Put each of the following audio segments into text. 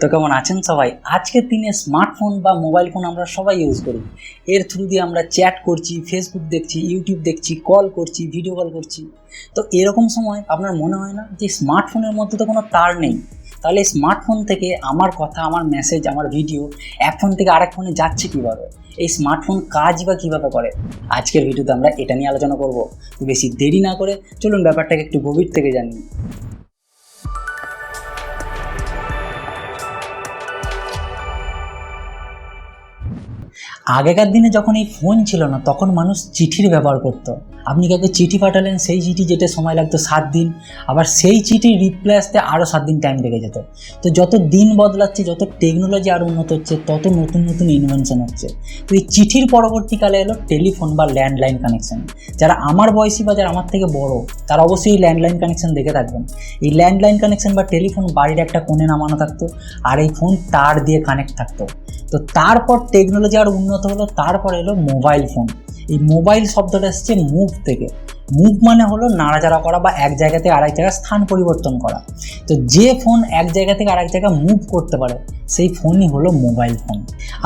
তো কেমন আছেন সবাই? আজকের দিনে স্মার্টফোন বা মোবাইল ফোন আমরা সবাই ইউজ করি। এর থ্রু দিয়ে আমরা চ্যাট করছি ফেসবুক দেখছি ইউটিউব দেখছি কল করছি ভিডিও কল করছি। তো এরকম সময় আপনার মনে হয় না যে স্মার্টফোনের মধ্যে তো কোনো তার নেই? তাহলে স্মার্টফোন থেকে আমার কথা, আমার মেসেজ আমার ভিডিও এক ফোন থেকে আরেক ফোনে যাচ্ছে কীভাবে? এই স্মার্টফোন কাজ বা কীভাবে করে? আজকের ভিডিওতে আমরা এটা নিয়ে আলোচনা করব। তো বেশি দেরি না করে চলুন ব্যাপারটাকে একটু গভীর থেকে জানি। আগেকার দিনে যখন এই ফোন ছিল না তখন মানুষ চিঠির ব্যবহার করত। আপনি কাউকে চিঠি পাঠালেন? সেই চিঠি যেতে সময় লাগতো সাত দিন। আবার সেই চিঠি রিপ্লাই আসতে আরও সাত দিন টাইম লেগে যেত। তো যত দিন বদলাচ্ছে, যত টেকনোলজি আরও উন্নত হচ্ছে, তত নতুন নতুন ইনভেনশন হচ্ছে। তো এই চিঠির পরবর্তীকালে এলো টেলিফোন বা ল্যান্ডলাইন কানেকশন যারা আমার বয়সী বা যারা আমার থেকে বড়, তারা অবশ্যই এই ল্যান্ডলাইন কানেকশন দেখে থাকবেন। এই ল্যান্ডলাইন কানেকশন বা টেলিফোন বাড়ির একটা কোণে নামানো থাকতো, আর এই ফোন তার দিয়ে কানেক্ট থাকতো। তো তারপর টেকনোলজি আরও উন্নত হলো, তারপর এলো মোবাইল ফোন এই মোবাইল শব্দটা এসছে মুভ থেকে। মুভ মানে হলো নাড়াচাড়া করা বা এক জায়গা থেকে আরেক জায়গায় স্থান পরিবর্তন করা। তো যে ফোন এক জায়গা থেকে আরেক জায়গায় মুভ করতে পারে, সেই ফোনই হলো মোবাইল ফোন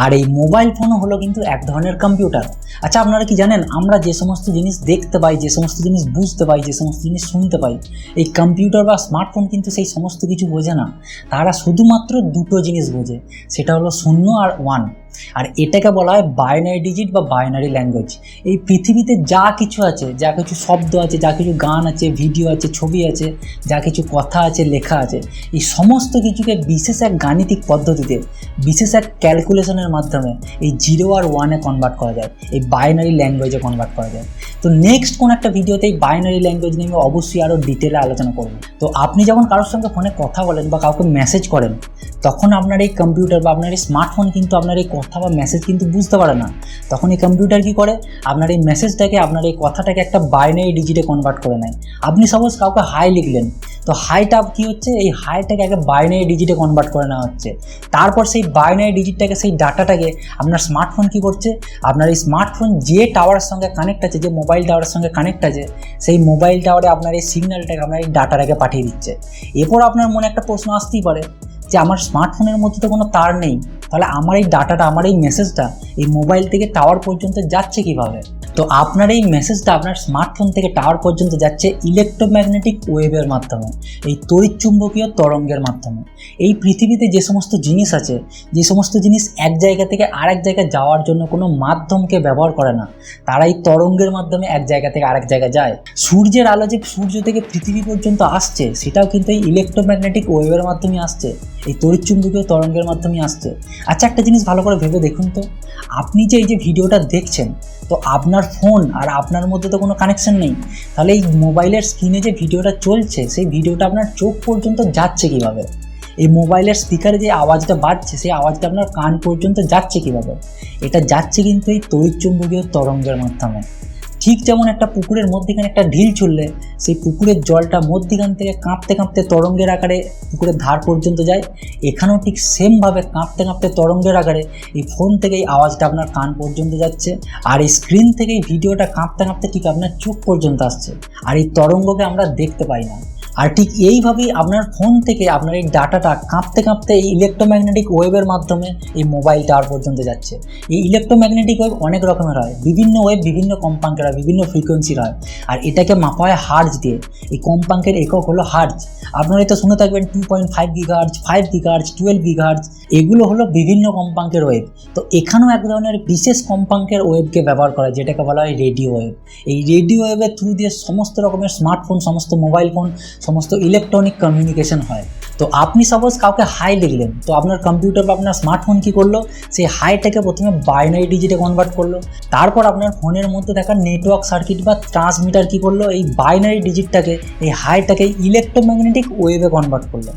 আর এই মোবাইল ফোনও হলো কিন্তু এক ধরনের কম্পিউটার আচ্ছা আপনারা কি জানেন, আমরা যে সমস্ত জিনিস দেখতে পাই, যে সমস্ত জিনিস বুঝতে পাই, যে সমস্ত জিনিস শুনতে পাই, এই কম্পিউটার বা স্মার্টফোন কিন্তু সেই সমস্ত কিছু বোঝে না। তারা শুধুমাত্র দুটো জিনিস বোঝে, সেটা হলো শূন্য আর ওয়ান আর এটাকে বলা হয় বাইনারি ডিজিট বা বাইনারি ল্যাঙ্গুয়েজ এই পৃথিবীতে যা কিছু আছে, যা কিছু শব্দ আছে, যা কিছু গান আছে ভিডিও আছে, ছবি আছে, যা কিছু কথা আছে, লেখা আছে, এই সমস্ত কিছুকে বিশেষ এক গাণিতিক পদ্ধতিতে, বিশেষ এক ক্যালকুলেশনের মাধ্যমে এই জিরো আর ওয়ানে কনভার্ট করা যায়, এই বাইনারি ল্যাঙ্গুয়েজে কনভার্ট করা যায়। তো নেক্সট কোন একটা ভিডিওতে এই বাইনারি ল্যাঙ্গুয়েজ নিয়ে আমি অবশ্যই আরও ডিটেলে আলোচনা করব। তো আপনি যখন কারোর সঙ্গে ফোনে কথা বলেন বা কাউকে মেসেজ করেন, তখন আপনার এই কম্পিউটার বা আপনার এই স্মার্টফোন কিন্তু আপনার এই কথা বা মেসেজ কিন্তু বুঝতে পারে না। তখন এই কম্পিউটার কি করে? আপনার এই মেসেজটাকে আপনার এই কথাটাকে একটা বাইনারি ডিজিটে কনভার্ট করে নেয়। আপনি সাপোজ কাউকে হাই লিখলেন, তো হাইটা কি হচ্ছে? এই হাইটাকে আগে বাইনারি ডিজিটে কনভার্ট করে নেওয়া হচ্ছে। তারপর সেই বাইনারি ডিজিটটাকে সেই ডাটাটাকে আপনার স্মার্টফোন কি করছে? আপনার এই স্মার্টফোন যে টাওয়ারের সঙ্গে কানেক্ট আছে, যে মোবাইল টাওয়ারের সঙ্গে কানেক্ট আছে, সেই মোবাইল টাওয়ারে আপনার এই সিগন্যালটাকে আপনার এই ডাটাটাকে পাঠিয়ে দিচ্ছে। এরপর আপনার মনে একটা প্রশ্ন আসতেই পারে যে আমার স্মার্টফোনের মধ্যে তো কোনো তার নেই, তাহলে আমার এই ডাটাটা আমার এই মেসেজটা এই মোবাইল থেকে টাওয়ার পর্যন্ত যাচ্ছে কীভাবে? তো আপনার এই মেসেজটা আপনার স্মার্টফোন থেকে টাওয়ার পর্যন্ত যাচ্ছে ইলেকট্রোম্যাগনেটিক ওয়েভের মাধ্যমে, এই তড়িৎচুম্বকীয় তরঙ্গের মাধ্যমে। এই পৃথিবীতে যে সমস্ত জিনিস আছে, যে সমস্ত জিনিস এক জায়গা থেকে আরেক জায়গায় যাওয়ার জন্য কোনো মাধ্যমকে ব্যবহার করে না, তারা এই তরঙ্গের মাধ্যমে এক জায়গা থেকে আরেক জায়গায় যায়। সূর্যের আলো যে সূর্য থেকে পৃথিবী পর্যন্ত আসছে, সেটাও কিন্তু এই ইলেকট্রোম্যাগনেটিক ওয়েভের মাধ্যমে আসছে। এই তড়িৎচুম্বকীয় তরঙ্গের মাধ্যমে আসছে। আচ্ছা একটা জিনিস ভালো করে ভেবে দেখুন তো। আপনি যে এই যে ভিডিওটা দেখছেন, তো আপনার ফোন আর আপনার মধ্যে তো কোনো কানেকশন নেই। তাহলে এই মোবাইলের স্ক্রিনে যে ভিডিওটা চলছে, সেই ভিডিওটা আপনার চোখ পর্যন্ত যাচ্ছে কীভাবে? এই মোবাইলের স্পিকারে যে আওয়াজটা বাড়ছে, সেই আওয়াজটা আপনার কান পর্যন্ত যাচ্ছে কীভাবে? এটা যাচ্ছে কিন্তু এই তড়িৎচুম্বকীয় তরঙ্গের মাধ্যমে। ঠিক যেমন একটা পুকুরের মধ্যেখানে একটা ঢিল চললে, সেই পুকুরের জলটা মধ্যেখান থেকে কাঁপতে কাঁপতে তরঙ্গের আকারে পুকুরের ধার পর্যন্ত যায়। এখানেও ঠিক সেমভাবে কাঁপতে কাঁপতে তরঙ্গের আকারে এই ফোন থেকে এই আওয়াজটা আপনার কান পর্যন্ত যাচ্ছে আর এই স্ক্রিন থেকে এই ভিডিওটা কাঁপতে কাঁপতে ঠিক আপনার চোখ পর্যন্ত আসছে। আর এই তরঙ্গকে আমরা দেখতে পাই না। আর ঠিক এইভাবেই আপনার ফোন থেকে আপনার এই ডাটাটা কাঁপতে কাঁপতে এই ইলেকট্রোম্যাগনেটিক ওয়েভের মাধ্যমে এই মোবাইল টাওয়ার পর্যন্ত যাচ্ছে। এই ইলেকট্রোম্যাগনেটিক ওয়েভ অনেক রকমের হয়। বিভিন্ন ওয়েভ বিভিন্ন কম্পাঙ্কের হয়, বিভিন্ন ফ্রিকোয়েন্সির হয়। আর এটাকে মাপা হয় হার্জ দিয়ে। এই কম্পাঙ্কের একক হলো হার্জ আপনারা তো শুনে থাকবেন two point five gigahertz five gigahertz twelve gigahertz এগুলো হলো বিভিন্ন কম্পাঙ্কের ওয়েভ তো এখানেও এক ধরনের বিশেষ কম্পাঙ্কের ওয়েভকে ব্যবহার করা হয়, যেটাকে বলা হয় রেডিও ওয়েভ এই রেডিও ওয়েভের থ্রু দিয়ে সমস্ত রকমের স্মার্টফোন সমস্ত মোবাইল ফোন সমস্ত ইলেকট্রনিক কমিউনিকেশন হয়। তো আপনি সাপোজ কাউকে হাই লিখলেন তো আপনার কম্পিউটার বা আপনার স্মার্টফোন কী করল? সেই হাইটাকে প্রথমে বাইনারি ডিজিটে কনভার্ট করল। তারপর আপনার ফোনের মধ্যে থাকা নেটওয়ার্ক সার্কিট বা ট্রান্সমিটার কী করল? এই বাইনারি ডিজিটটাকে এই হাইটাকে ইলেকট্রোম্যাগনেটিক ওয়েভে কনভার্ট করল।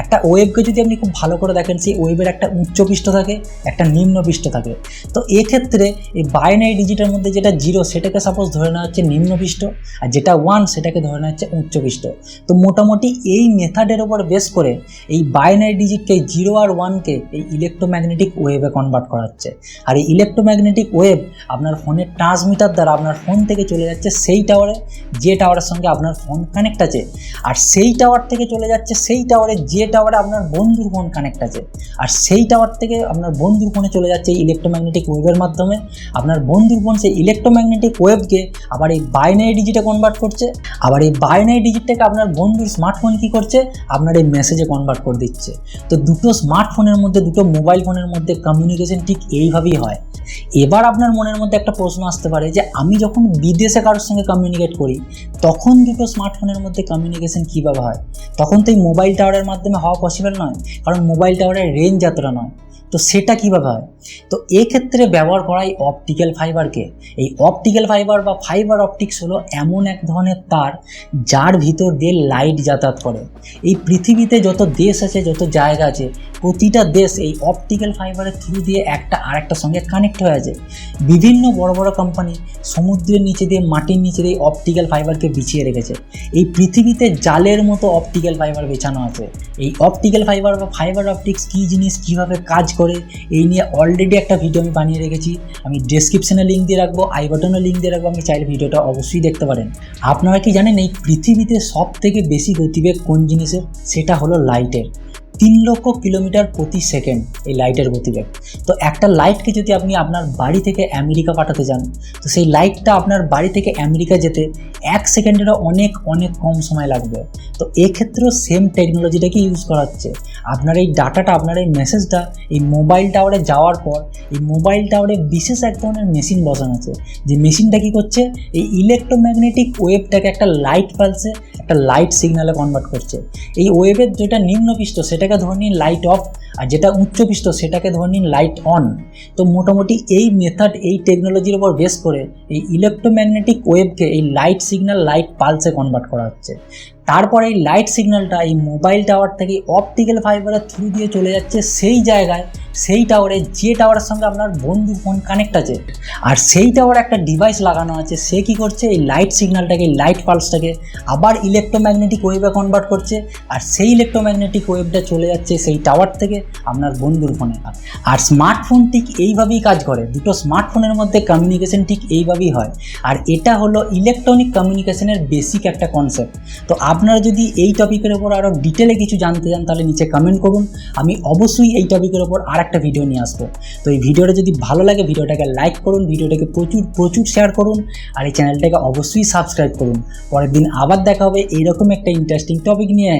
একটা ওয়েভকে যদি আপনি খুব ভালো করে দেখেন, সেই ওয়েভের একটা উচ্চ পৃষ্ঠ থাকে, একটা নিম্ন পৃষ্ঠ থাকে। তো এক্ষেত্রে এই বাইনারি ডিজিটের মধ্যে যেটা জিরো সেটাকে সাপোজ ধরে নেওয়া হচ্ছে নিম্ন পৃষ্ঠ, আর যেটা ওয়ান সেটাকে ধরে নেওয়া হচ্ছে উচ্চ পৃষ্ঠ। তো মোটামুটি এই মেথডের ওপর বেস করে এই বাইনারি ডিজিটকে জিরো আর ওয়ানকে এই ইলেকট্রোম্যাগনেটিক ওয়েভে কনভার্ট করা হচ্ছে আর এই ইলেকট্রোম্যাগনেটিক ওয়েভ আপনার ফোনের ট্রান্সমিটার দ্বারা আপনার ফোন থেকে চলে যাচ্ছে সেই টাওয়ারে যে টাওয়ারের সঙ্গে আপনার ফোন কানেক্ট আছে। আর সেই টাওয়ার থেকে চলে যাচ্ছে সেই টাওয়ারে যে টাওয়ারে আপনার বন্ধুর ফোন কানেক্ট আছে। আর সেই টাওয়ার থেকে আপনার বন্ধুর ফোনে চলে যাচ্ছে এই ইলেকট্রোম্যাগনেটিক ওয়েভের মাধ্যমে। আপনার বন্ধুর ফোন সেই ইলেকট্রোম্যাগনেটিক ওয়েভকে আবার এই বাইনারি ডিজিটে কনভার্ট করছে। আবার এই বাইনারি ডিজিটটাকে আপনার বন্ধুর স্মার্টফোন কি করছে? আপনার এই মেসেজে কনভার্ট করে দিচ্ছে। তো দুটো স্মার্টফোনের মধ্যে, দুটো মোবাইল ফোনের মধ্যে কমিউনিকেশন ঠিক এইভাবেই হয়। এবার আপনার মনের মধ্যে একটা প্রশ্ন আসতে পারে যে আমি যখন বিদেশে কারোর সঙ্গে কমিউনিকেট করি, তখন দুটো স্মার্টফোনের মধ্যে কমিউনিকেশন কীভাবে হয়? তখন তো এই মোবাইল টাওয়ারের মাধ্যমে হওয়া পসিবল নয়, কারণ মোবাইল টাওয়ারের রেঞ্জ এতটা নয়। তো সেটা কীভাবে হয়? তো এক্ষেত্রে ব্যবহার করা এই অপটিক্যাল ফাইবারকে এই অপটিক্যাল ফাইবার বা ফাইবার অপটিক্স হলো এমন এক ধরনের তার যার ভিতর দিয়ে লাইট যাতায়াত করে। এই পৃথিবীতে যত দেশ আছে, যত জায়গা আছে, প্রতিটা দেশ এই অপটিক্যাল ফাইবারের থ্রু দিয়ে একটা আরেকটার সঙ্গে কানেক্ট হয়ে আছে বিভিন্ন বড় বড় কোম্পানি সমুদ্রের নিচে দিয়ে মাটির নিচে দিয়ে অপটিক্যাল ফাইবারকে বিছিয়ে রেখেছে। এই পৃথিবীতে জালের মতো অপটিক্যাল ফাইবার বেছানো আছে। এই অপটিক্যাল ফাইবার বা ফাইবার অপটিক্স কী জিনিস, কীভাবে কাজ করে, এই নিয়ে অলরেডি একটা ভিডিও আমি বানিয়ে রেখেছি। আমি ডেসক্রিপশনে লিঙ্ক দিয়ে রাখব আই বাটনে লিঙ্ক দিয়ে রাখব, আপনি চাইলে ভিডিওটা অবশ্যই দেখতে পারেন। আপনারা কি জানেন, এই পৃথিবীতে সব থেকে বেশি গতিবেগ কোন জিনিসের? সেটা হলো লাইটের তিন লক্ষ কিলোমিটার প্রতি সেকেন্ড এই লাইটের গতিবেগ। তো একটা লাইটকে যদি আপনি আপনার বাড়ি থেকে আমেরিকা পাঠাতে যান, তো সেই লাইটটা আপনার বাড়ি থেকে আমেরিকা যেতে এক সেকেন্ডেরও অনেক অনেক কম সময় লাগবে। তো এক্ষেত্রেও সেম টেকনোলজিটাকে ইউজ করা হচ্ছে? আপনার এই ডাটাটা আপনার এই মেসেজটা এই মোবাইল টাওয়ারে যাওয়ার পর, এই মোবাইল টাওয়ারে বিশেষ এক ধরনের মেশিন বসানো আছে। যে মেশিনটা কী করছে? এই ইলেকট্রোম্যাগনেটিক ওয়েভটাকে একটা লাইট পালসে একটা লাইট সিগনালে কনভার্ট করছে। এই ওয়েভের যেটা নিম্নপৃষ্ঠ সেটাকে ধরে নিন লাইট অফ আর যেটা উচ্চপৃষ্ঠ সেটাকে ধরে নিন লাইট অন তো মোটামুটি এই মেথড এই টেকনোলজির উপর বেস করে এই ইলেকট্রোম্যাগনেটিক ওয়েভকে এই লাইট সিগন্যাল লাইট পালসে কনভার্ট করা হচ্ছে। তারপর এই লাইট সিগন্যালটা এই মোবাইল টাওয়ার থেকে অপটিক্যাল ফাইবারের থ্রু দিয়ে চলে যাচ্ছে সেই জায়গায় সেই টাওয়ারে যে টাওয়ারের সঙ্গে আপনার বন্ধু ফোন কানেক্ট আছে, আর সেই টাওয়ারে একটা ডিভাইস লাগানো আছে, সে কি করছে? এই লাইট সিগন্যালটাকে লাইট পালসটাকে আবার ইলেকট্রোম্যাগনেটিক ওয়েভে কনভার্ট করছে, আর সেই ইলেকট্রোম্যাগনেটিক ওয়েভটা চলে যাচ্ছে সেই টাওয়ার থেকে আপনার বন্ধুর ফোনে আর স্মার্টফোন ঠিক এইভাবেই কাজ করে, দুটো স্মার্টফোনের মধ্যে কমিউনিকেশন ঠিক এইভাবেই হয়। আর এটা হলো ইলেকট্রনিক কমিউনিকেশনের বেসিক একটা কনসেপ্ট তো আপনারা যদি এই টপিকের ওপর আরও ডিটেলে কিছু জানতে চান, তাহলে নিচে কমেন্ট করুন। আমি অবশ্যই এই টপিকের ওপর আর একটা ভিডিও নিয়ে আসব। তো এই ভিডিওটা যদি ভালো লাগে ভিডিওটাকে লাইক করুন ভিডিওটাকে প্রচুর প্রচুর শেয়ার করুন, আর এই চ্যানেলটাকে অবশ্যই সাবস্ক্রাইব করুন। পরের দিন আবার দেখা হবে এইরকম একটা ইন্টারেস্টিং টপিক নিয়ে।